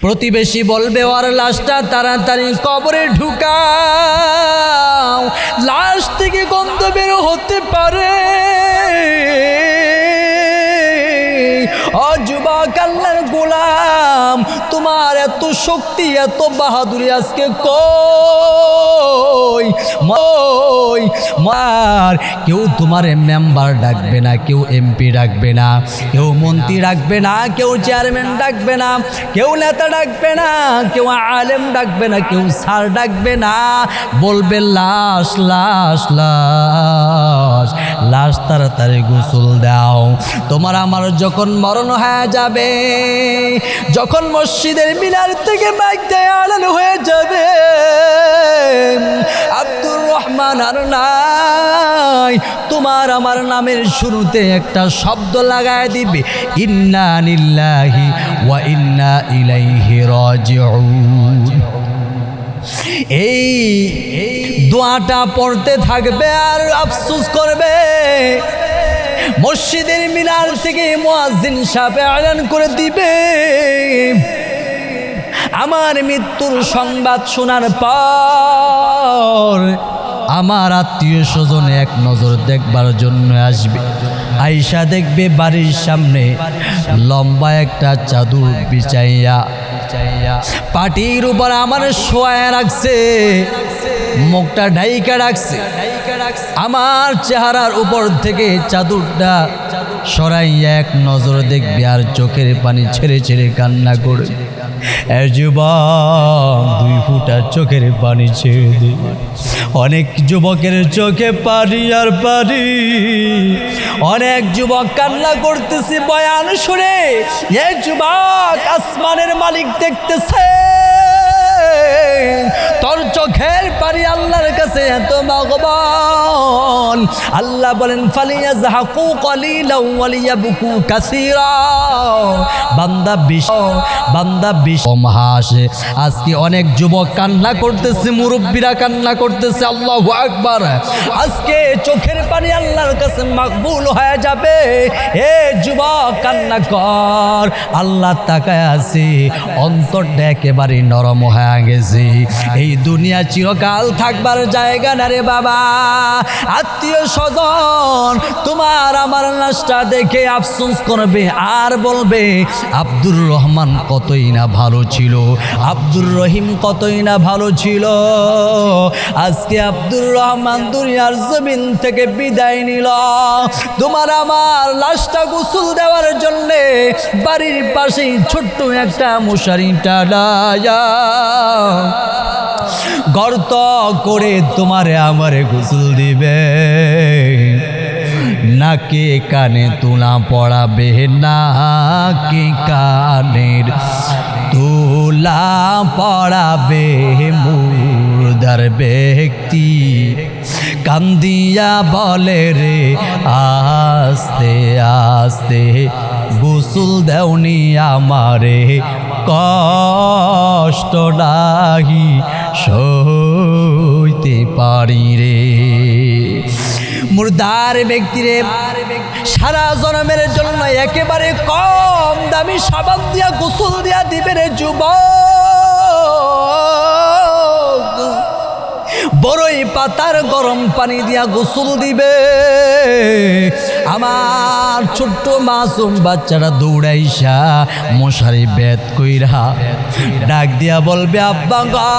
প্রতিবেশী বলবে ওর লাশটা তাড়াতাড়ি কবরে ঢুকাও। লাশ থেকে গন্ধ বের হতে পারে। অযুবক গোলাম তোমার এত শক্তি, এত বাহাদুরি আজকে কই? মই, মার, কেউ তোমার মেম্বার ডাকবে না, কেউ এমপি ডাকবে না, কেউ মন্ত্রী ডাকবে না, কেউ চেয়ারম্যান ডাকবে না, কেউ নেতা ডাকবে না, কেউ আলেম ডাকবে না, কেউ স্যার ডাকবে না। বলবে, লাশ লাশ লাশ। লাশ তাড়াতাড়ি গোসল দাও। তোমার আমার যখন মরণ হয়ে যাবে, যখন মসজিদের মিনার থেকে বাইক দেয় আড়াল হয়ে যাবে, আব্দুর রহমান আর নাই, তোমার আমার নামের শুরুতে একটা শব্দ লাগায় দিবে, ইন্না নিল্লাহি ওয়া ইন্না ইলাইহি রাজিউন। এই দোয়াটা পড়তে থাকবে আর আফসোস করবে। মসজিদের মিনার থেকে মুয়াজ্জিন সাহেব আয়রন করে দিবে। আমার মৃত্যুর সংবাদ শোনার পর আমার আত্মীয় স্বজন এক নজর দেখবার জন্য আসবে। আইসা দেখবে বাড়ির সামনে লম্বা একটা চাদর বিছাইয়া পাটির উপর আমার শোয়া রাখছে, মুখটা ঢাইকা রাখছে। আমার চেহারার উপর থেকে চাদরটা সরাই এক নজর দেখবে আর চোখের পানি ছেড়ে ছেড়ে কান্না করে এ যুবক, দুই ফুটা চোখের পানি ছেড়ে অনেক যুবকের চোখে পানি আর পানি। অনেক যুবক কান্না করতেছে, বয়ান শুনে। এ যুবক আসমানের মালিক দেখতেছে। তোর চোখের পানি আল্লাহর কাছে এত ভগবান আল্লাহ বলেন ফালিয়া জাহাকু বুকু কাসিরা। বান্দা বিশ বান্দা কম আজকে অনেক যুবক কান্না করতেছে, মুরব্বীরা কান্না করতেছে, আল্লাহ আকবার। আজকে চোখের পানি আল্লাহর কাছে মাকবুল হয়ে যাবে। এ যুবক, কান্না কর। আল্লাহ তাকায় আছে। অন্তরটা একেবারে নরম হয়ে এই দুনিয়া চিরকাল থাকবার জায়গা না রে বাবা। আত্মীয় স্বজন, তোমার আমার লাশটা দেখে আফসোস করবে, আর বলবে, আব্দুর রহমান কতই না ভালো ছিল, আব্দুর রহিম কতই না ভালো ছিল। আজকে আব্দুর রহমান দুনিয়ার জমিন থেকে বিদায় নিল। তোমার আমার লাশটা গোসল দেওয়ার জন্যে বাড়ির পাশেই ছোট্ট একটা মশারি টাডায়া গর্ত করে তোমারে আমারে গোসল দিবে। নাকে কানে তুলা পড়াবে, নাকে কানের তুলা পড়াবে, মুর্দার ব্যক্তি কান্দিয়া বলে রে, আস্তে আস্তে গোসল দেওনি আমারে। কষ্ট নাহি সইতে পারি রে। মুর্দার ব্যক্তিরে সারা জনমের জন্য একেবারে কম দামি সাবান দিয়া গোসল দিয়া দিবে রে যুবক। বড়ই পাতার গরম পানি দিয়া গোসল দিবে। আমার ছোট্ট মাসুম বাচ্চারা দৌড়াইসা, মশারি বেদ কইরা ডাক দিয়া বলবে, আব্বা গা,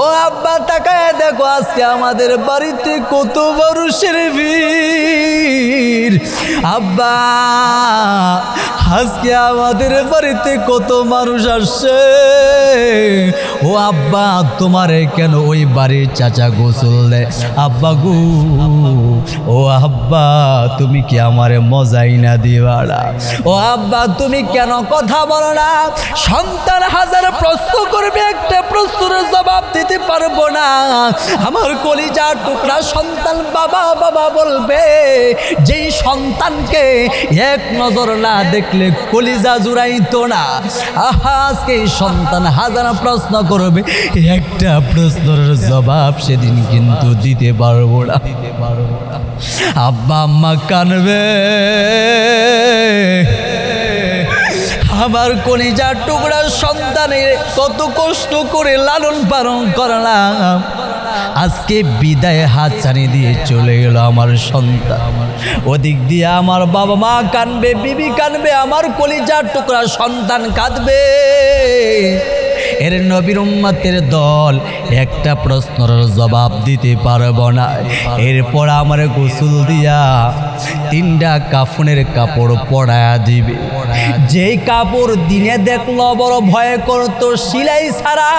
ও আব্বা, তাকায় দেখো, আজকে আমাদের বাড়িতে কত মানুষের ভিড় আব্বা, আজকে আমাদের বাড়িতে কত মানুষ আসছে। ও আব্বা, তোমারে কেন ওই বাড়ির চাচা গোসল দেয়? আব্বা গু, ও আব্বা, তুমি কি আমারে মজাই না দিবাড়া? ও আব্বা, তুমি কেন কথা বলো না? সন্তান হাজার প্রশ্ন করবে, একটা প্রশ্নের জবাব দিতে পারব না। আমার কলিজা টুকরা সন্তান বাবা বাবা বলবে, যেই সন্তানকে এক নজর না দেখলে কলিজা জুড়াইতো না। আহা, আজকে সন্তান হাজার প্রশ্ন করবে একটা প্রশ্নের জবাব সেদিন কিন্তু দিতে পারব না দিতে পারব না। আব্বা আম্মা কানবে। আমার কলিজার টুকরা সন্তানের কত কষ্ট করে লালন পালন করলাম। আজকে বিদায় হাত ছানি দিয়ে চলে গেল আমার সন্তান। ওদিক দিয়ে আমার বাবা মা কানবে, বিবি কানবে, আমার কলিজার টুকরা সন্তান কাঁদবে। এর নবীর উম্মাতের দল, একটা প্রশ্নের জবাব দিতে পারব না। এরপর আমার গোসল দিয়া তিনটা কাফনের কাপড় পরায়া দিবে। যেই কাপড় দিনে দেখল বড় ভয় করতো, সিলাই ছাড়া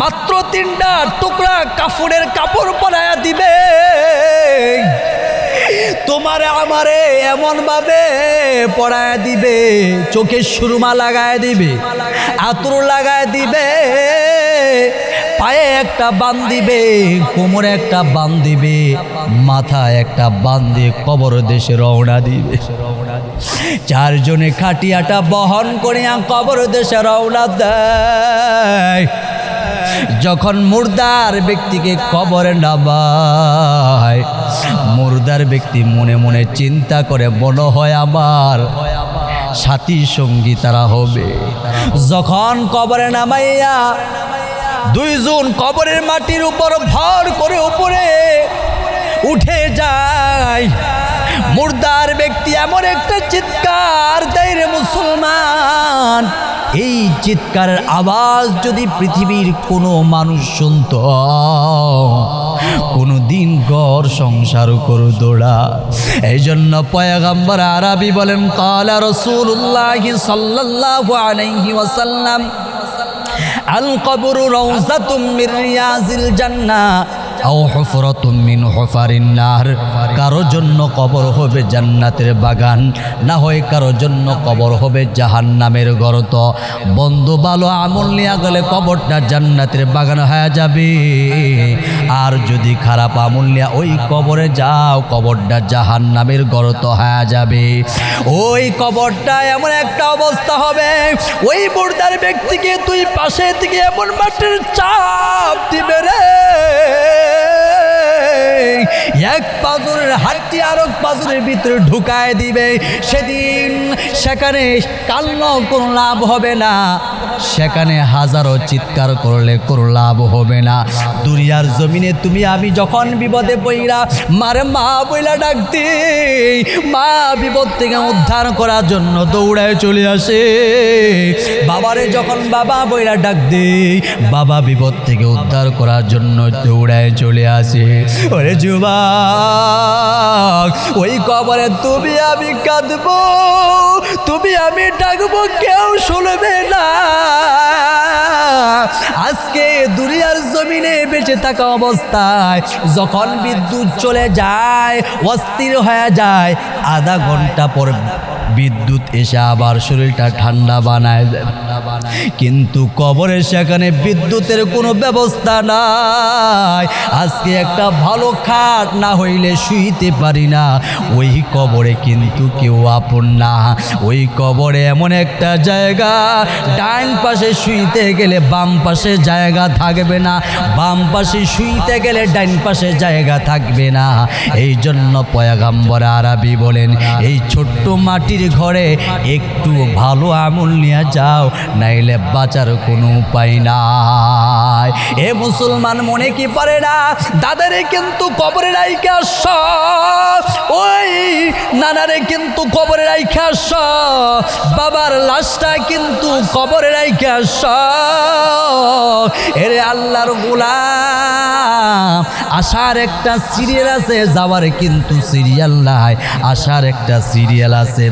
মাত্র তিনটা টুকরা কাফনের কাপড় পরায়া দিবে। তোমার আমারে এমন ভাবে পড়ায় দিবে, চোখে সুরমা লাগায় দিবে, আতর লাগায় দিবে, পায়ে একটা বান দিবে, কোমরে একটা বান দিবে, মাথায় একটা বান দিয়ে কবর দেশে রওনা দিবে। চারজনে খাটিয়াটা বহন করিয়া কবর দেশে রওনা দেয়। যখন মুর্দার ব্যক্তিকে কবরে নামায়, মুর্দার ব্যক্তি মনে মনে চিন্তা করে, মনে হয় আমার সাথী সঙ্গী তারা হবে। যখন কবরে নামাইয়া দুইজন কবরের মাটির উপর ভর করে উপরে উঠে যায়, মুর্দার ব্যক্তি এমন একটা চিৎকার দেয় রে মুসলমান এই চিৎকারের আওয়াজ যদি পৃথিবীর কোনো মানুষ শুনত কোনো দিন ঘর সংসার করু দৌড়া। এই জন্য পয়গাম্বর আরবি বলেন, কালা রসুল্লাহ সাল্লাল্লাহু আলাইহি আল কবরু রওজাতুম মির রিয়াজিল জান্নাহ। মিন হুফারিন নার। কারও জন্য কবর হবে জান্নাতের বাগান, না হয় কারও জন্য কবর হবে জাহান্নামের গর্ত। বন্ধু, ভালো আমল নিয়ে গেলে কবরটা জান্নাতের বাগান হয়ে যাবে। আর যদি খারাপ আমল নিয়ে ওই কবরে যাও, কবরটা জাহান্নামের গর্ত হয়ে যাবে। ওই কবরটা এমন একটা অবস্থা হবে, ওই মুর্দার ব্যক্তিকে তুই পাশে থেকে এমন মাটির চাপ দিবে রে। এক পাজরের হাতটি আর এক পাজরের ভিতরে ঢুকায় দিবে। সেদিন সেখানে কান্ন কোনো লাভ হবে না। সেখানে হাজারো চিৎকার করলে কোনো লাভ হবে না। দুনিয়ার জমিনে তুমি, আমি যখন বিপদে পইরা মারে মা বইলা ডাকতে মা বিপদ থেকে উদ্ধার করার জন্য দৌড়ায় চলে আসে। বাবারে, যখন বাবা বইলা ডাক দে বাবা বিপদ থেকে উদ্ধার করার জন্য দৌড়ায় চলে আসে। ওরে যুবক ওই কবরে তুমি আমি কাঁদবো, তুমি আমি ডাকবো, কেউ শুনবে না। আজকে দুনিয়ার জমিনে বেঁচে থাকা অবস্থায় যখন বিদ্যুৎ চলে যায়, অস্থির হয়ে যায়, আধা ঘণ্টা পর বিদ্যুৎ এসে আবার শরীরটা ঠান্ডা বানায় দেয়। কিন্তু কবরের সেখানে বিদ্যুতের কোনো ব্যবস্থা নাই। আজকে একটা ভালো খাট না হইলে শুইতে পারি না। ওই কবরে কিন্তু কেউ আপন না। ওই কবরে এমন একটা জায়গা, ডান পাশে শুইতে গেলে বাম পাশে জায়গা থাকবে না। বাম পাশে শুইতে গেলে ডান পাশে জায়গা থাকবে না। এই জন্য পয়াগাম্বর আরবি বলেন, এই ছোট্ট মাটির ঘরে একটু ভালো আমল নিয়ে যাও, নাইলে বাঁচার কোনো উপায় নাই। এ মুসলমান মনে কি পারে না? দাদারে কিন্তু কবরে রাইখে আস ওই নানারে কিন্তু কবরে রাইখে আস বাবার লাশটা কিন্তু কবরে রাইখে আস এরে আল্লাহর গোলাম আসার একটা সিরিয়াল আছে, যাওয়ার কিন্তু সিরিয়াল নাই। আসার একটা সিরিয়াল আছে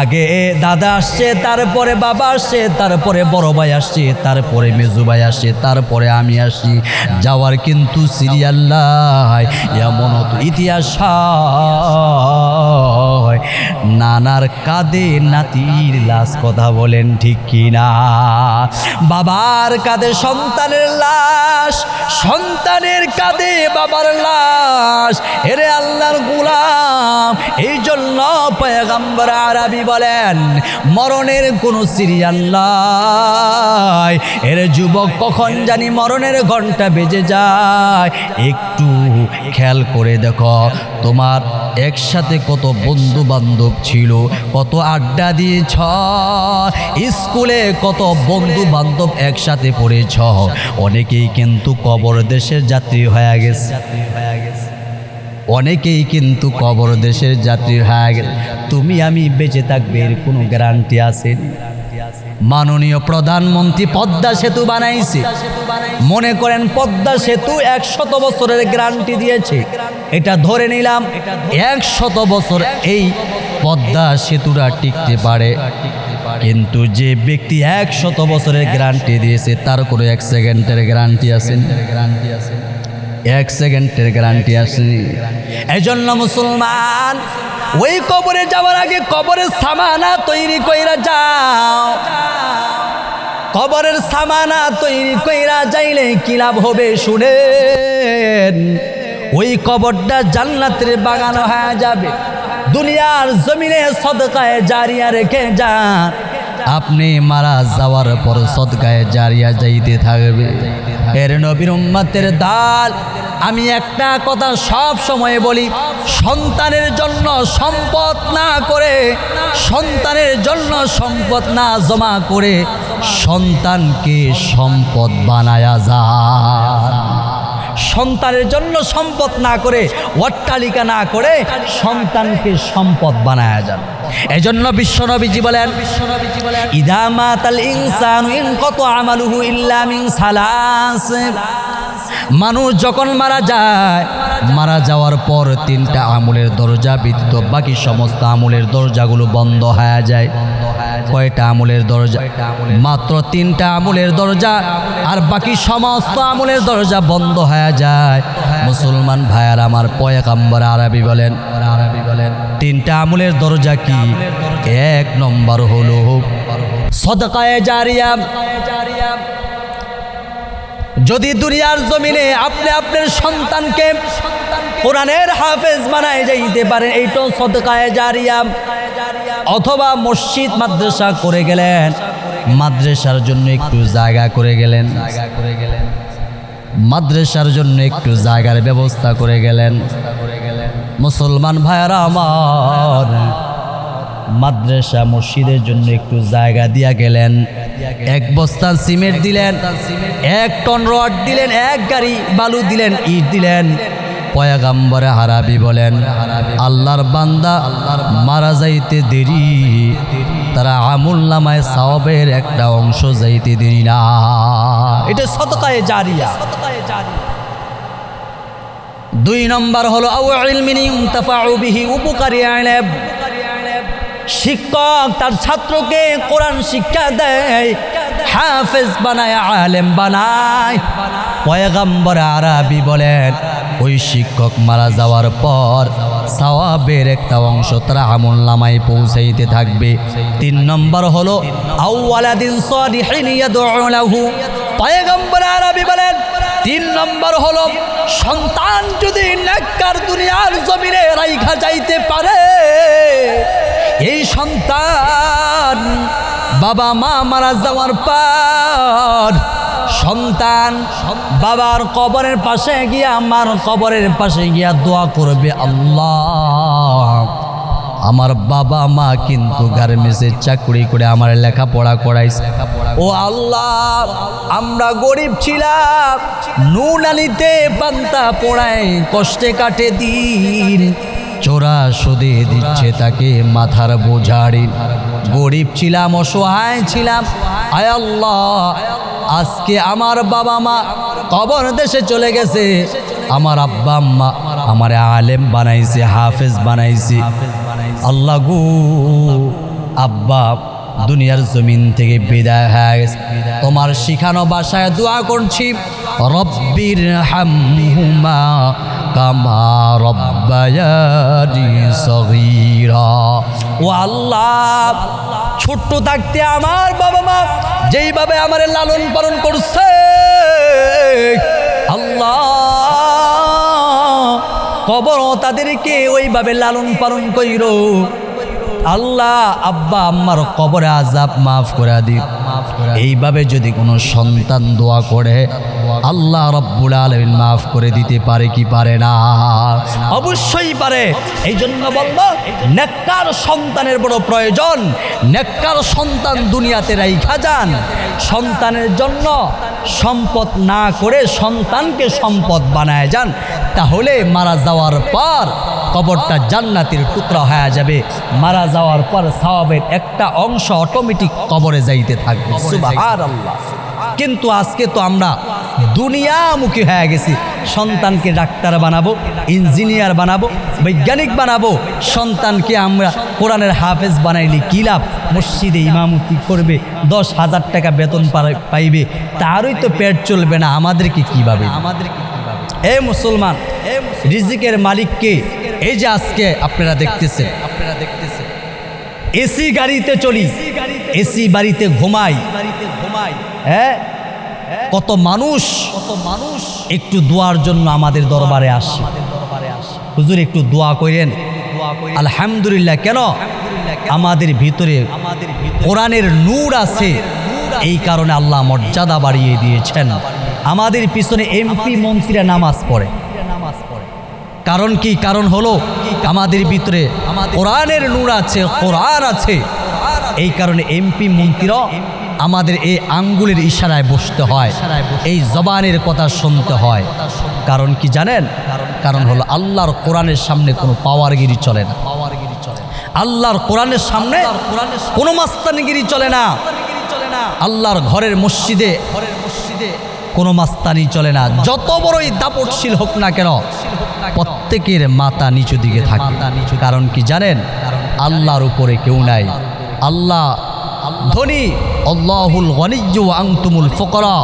আগে দাদা আসছে, তারপরে বাবা আসছে, তারপরে বড় ভাই আসছে, তারপরে মেজু ভাই আসছে, তারপরে আমি আসি যাওয়ার কিন্তু সিরিয়াল নাই, এমন ইতিহাস। নানার কাঁধে নাতির লাশ, কথা বলেন ঠিক কিনা? বাবার কাঁধে সন্তানের লাশ, সন্তানের কাঁধে বাবার লাশ। এরে আল্লাহর গুলাম এই জন্য পয়গাম্বর আরবি বলেন, মরণের কোনো সিরিয়াল নাই। এর যুবক কখন জানি মরণের ঘণ্টা বেজে যায়। একটু খেয়াল করে দেখো, তোমার একসাথে কত বন্ধু বান্ধব ছিল, কত আড্ডা দিয়েছ, স্কুলে কত বন্ধু বান্ধব একসাথে পড়েছ। অনেকেই কিন্তু কবর দেশের যাত্রী হয়ে গেছে। অনেকেই কিন্তু কবর দেশের যাত্রী হয়ে গেছে তুমি আমি বেঁচে থাকবে এর কোনো গ্যারান্টি আছে? মাননীয় প্রধানমন্ত্রী, পদ্মা সেতু বানাইছে। মনে করেন পদ্মা সেতু একশত বছরের গ্যারান্টি দিয়েছে। এটা ধরে নিলাম, একশত বছর এই পদ্মা সেতুটা টিকতে পারে। কিন্তু যে ব্যক্তি একশত বছরের গ্যারান্টি দিয়েছে, তার কোনো এক সেকেন্ডের গ্যারান্টি আছে গ্যারান্টি আছে? এক সেকেন্ডের গ্যারান্টি আসেনি এই জন্য মুসলমান, ওই কবরে যাওয়ার আগে কবরের সামানা তৈরি কইরা যাও। কবরের সামানা তৈরি কইরা যাইলে কি লাভ হবে শুনেন। ওই কবরটা জান্নাতের বাগান হয়ে যাবে। দুনিয়ার জমিনে সদকায় জারিয়া রেখে যান। আপনি মারা যাওয়ার পর সদকায় জারিয়া যাইতে থাকবে। এর নবীর উম্মাতের দাল। আমি একটা কথা সব সময় বলি, সন্তানের জন্য সম্পদ না করে, সন্তানের জন্য সম্পদ না জমা করে সন্তানকে সম্পদ বানায়া যায় সন্তানের জন্য সম্পদ না করে, অট্টালিকা না করে সন্তানকে সম্পদ বানায়া যান। এই জন্য বিশ্বনবীজি বলেন বিশ্বনবীজি বলেন ইন সালাস। মানুষ যখন মারা যায়, মারা যাওয়ার পর তিনটা আমলের দরজা ব্যতীত বাকি সমস্ত আমলের দরজাগুলো বন্ধ হয়ে যায়। কয়টা আমলের দরজা। মাত্র তিনটা আমলের দরজা আর বাকি সমস্ত আমলের দরজা বন্ধ হয়ে যায়। মুসলমান ভাইয়ার আমার পয়কাম্বর আরবি বলেন। আরবি বলেন। তিনটা আমলের দরজা কি? এক নম্বর হলো সদকায়ে জারিয়া। যদি দুনিয়ার জমিনে আপনি আপনার সন্তানকে কোরআনের হাফেজ বানায় যাইতে পারেন। এইটাও সদকায়ে জারিয়া। অথবা মসজিদ, মাদ্রাসা করে গেলেন। মাদ্রাসার জন্য একটু জায়গা করে গেলেন। মাদ্রাসার জন্য একটু জায়গার ব্যবস্থা করে গেলেন। মুসলমান ভাইয়ারা আমার, মাদ্রাসা, মসজিদের জন্য একটু জায়গা দিয়া গেলেন। এক বস্তা সিমেন্ট দিলেন, এক টন রড দিলেন, এক গাড়ি বালু দিলেন, ইট দিলেন। পয়াগাম্বরে হারাবি বলেন, আল্লাহর বান্দা মারা যাইতে দেরি, তারা আমুল নামায় সাওয়াবের একটা অংশ যাইতে দেরি না। এটা সতকায় জারিয়া। দুই নম্বর হলো উপকারী শিক্ষক তার ছাত্রকে কোরআন শিক্ষা দেয়, হাফেজ বানায়, আলেম বানায়। পয়গম্বর আরবি বলেন ওই শিক্ষক মারা যাওয়ার পর সওয়াবের একটা অংশ তারা আমল নামায় পৌঁছাইতে থাকবে। তিন নম্বর হলো আরবি বলেন, তিন নম্বর হলো, সন্তান যদি নেককার দুনিয়ার জমিনে রাইখা যাইতে পারে, এই সন্তান বাবা মা মারা যাওয়ার পর সন্তান বাবার কবরের পাশে গিয়া, আমার কবরের পাশে গিয়া দোয়া করবে আল্লাহ। আমার বাবা মা কিন্তু গার্মেন্টসের চাকরি করে আমার লেখাপড়া করাইছে। ও আল্লাহ, আমরা গরিব ছিলাম নুন আনিতে পান্তা পোড়ায় কষ্টে কাটে দিন। চোরা সুদে দিচ্ছে তাকে মাথার বোঝাড়ি। গরিব ছিলাম, অসহায় ছিলাম। আয় আল্লাহ আজকে আমার বাবা মা কবর দেশে চলে গেছে। আমার আব্বা আম্মা আমার আলেম বানাইছে, হাফেজ বানাইছে। আল্লাহ গু, আব্বা, দুনিয়ার জমিন থেকে বিদায় হয়ে গেছে। তোমার শিখানো বাসায় দোয়া করছি, রব্বির হামহুমা কামা রব্বায়ানি সগীরা। ও আল্লাহ ছোট্ট থাকতে আমার বাবা মা যেইভাবে আমার লালন পালন করছে, আল্লাহ কবর তাদেরকে ওইভাবে লালন পালন কইর। আল্লাহ, আব্বা, আম্মার কবরে আজাব মাফ করে দিক। এইভাবে যদি কোনো সন্তান দোয়া করে, আল্লাহ রব্বুল আলমিন মাফ করে দিতে পারে কি পারে না? অবশ্যই পারে। এই জন্য বলব, নেককার সন্তানের বড় প্রয়োজন। নেককার সন্তান দুনিয়াতে রাইখা যান। সন্তানের জন্য সম্পদ না করে সন্তানকে সম্পদ বানায় যান। তাহলে মারা যাওয়ার পর কবরটা জান্নাতের টুকরা হয়ে যাবে। মারা যাওয়ার পর সাওয়াবের একটা অংশ অটোমেটিক কবরে যাইতে থাকবে। কিন্তু আজকে তো আমরা দুনিয়ামুখী হয়ে গেছি। সন্তানকে ডাক্তার বানাবো ইঞ্জিনিয়ার বানাবো বৈজ্ঞানিক বানাবো। সন্তানকে আমরা কোরআনের হাফেজ বানাইলে কী লাভ? মসজিদে ইমামতি করবে দশ হাজার টাকা বেতন পাইবে। তারই তো পেট চলবে না। আমাদেরকে কীভাবে? আমাদেরকে কীভাবে? এ মুসলমান রিজিকের মালিককে এই যে আজকে আপনারা দেখতেছেন। আপনারা দেখতেছেন এসি গাড়িতে চলি, এসি বাড়িতে ঘুমাই। বাড়িতে ঘুমাই হ্যাঁ? কত মানুষ কত মানুষ একটু দোয়ার জন্য আমাদের দরবারে আসে। হুজুর, একটু দোয়া করেন। আলহামদুলিল্লাহ, কেন? আমাদের ভিতরে আমাদের কোরআনের নূর আছে। এই কারণে আল্লাহ মর্যাদা বাড়িয়ে দিয়েছেন। আমাদের পিছনে এমপি মন্ত্রীরা নামাজ পড়ে নামাজ পড়ে। কারণ কি? কারণ হলো আমাদের ভিতরে কোরআনের নূর আছে, কোরআন আছে। এই কারণে এমপি মন্ত্রীরা আমাদের এই আঙ্গুলের ইশারায় বসতে হয়, এই জবানের কথা শুনতে হয়। কারণ কি জানেন? কারণ হলো আল্লাহর কোরআনের সামনে কোনো পাওয়ারগিরি চলে না। আল্লাহর কোরআনের সামনে কোনো মাস্তানিগিরি চলে না। আল্লাহর ঘরের মসজিদে ঘরের মসজিদে কোনো মাস্তানি চলে না। যত বড়ই দাপটশীল হোক না কেন প্রত্যেকের মাথা নিচু দিকে থাকে। কারণ কি জানেন? আল্লাহর উপরে কেউ নাই। আল্লাহ ধনী। আল্লাহুল গনিজ্জু আংতুমুল ফকরা।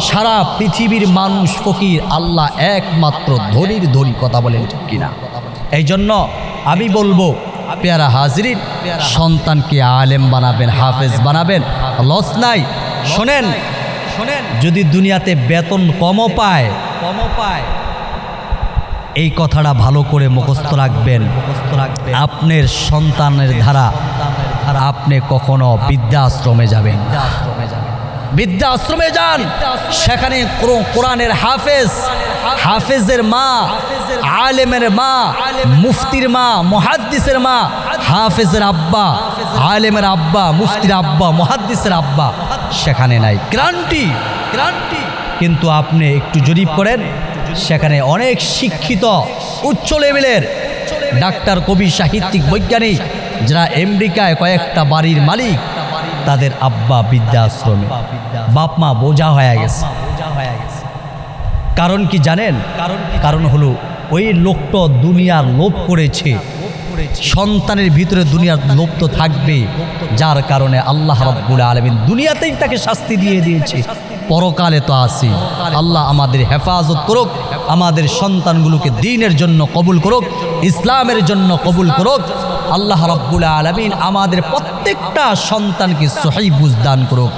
সারা পৃথিবীর মানুষ ফকির। আল্লাহ একমাত্র ধনির ধনী কথা বলেন ঠিক কিনা? এই জন্য আমি বলব পেয়ারা হাজরিন সন্তানকে আলেম বানাবেন হাফেজ বানাবেন। লস নাই। শোনেন শোনেন। যদি দুনিয়াতে বেতন কমও পায় কমও পায়। এই কথাটা ভালো করে মুখস্থ রাখবেন। আপনার সন্তানের ধারা আপনি কখনো বৃদ্ধাশ্রমে যাবেন। বৃদ্ধাশ্রমে যান। সেখানে কোরআ- কোরআনের হাফেজ, হাফেজের মা, আলেমের মা, মুফতির মা, মুহাদ্দিসের মা, হাফেজের আব্বা, আলেমের আব্বা, মুফতির আব্বা, মুহাদ্দিসের আব্বা সেখানে নাই। ক্রান্তি ক্রান্তি কিন্তু আপনি একটু জরিপ করেন। সেখানে অনেক শিক্ষিত উচ্চ লেভেলের ডাক্তার, কবি, সাহিত্যিক, বৈজ্ঞানিক, যারা আমেরিকায় কয়েকটা বাড়ির মালিক, তাদের আব্বা বৃদ্ধাশ্রমে। বাপ মা বোঝা হয়ে গেছে। কারণ কি জানেন? কারণ কারণ হলো ওই লোকটা দুনিয়ার লোভ করেছে। সন্তানের ভিতরে দুনিয়ার লোভ তো থাকবে যার কারণে আল্লাহ রব্বুল আলমিন দুনিয়াতেই তাকে শাস্তি দিয়ে দিয়েছে। পরকালে তো আসি আল্লাহ আমাদের হেফাজত করুক, আমাদের সন্তানগুলোকে দিনের জন্য কবুল করুক, ইসলামের জন্য কবুল করুক। আল্লাহ রব্বুল আলমিন আমাদের প্রত্যেকটা সন্তানকে সহি বুঝদান করুক।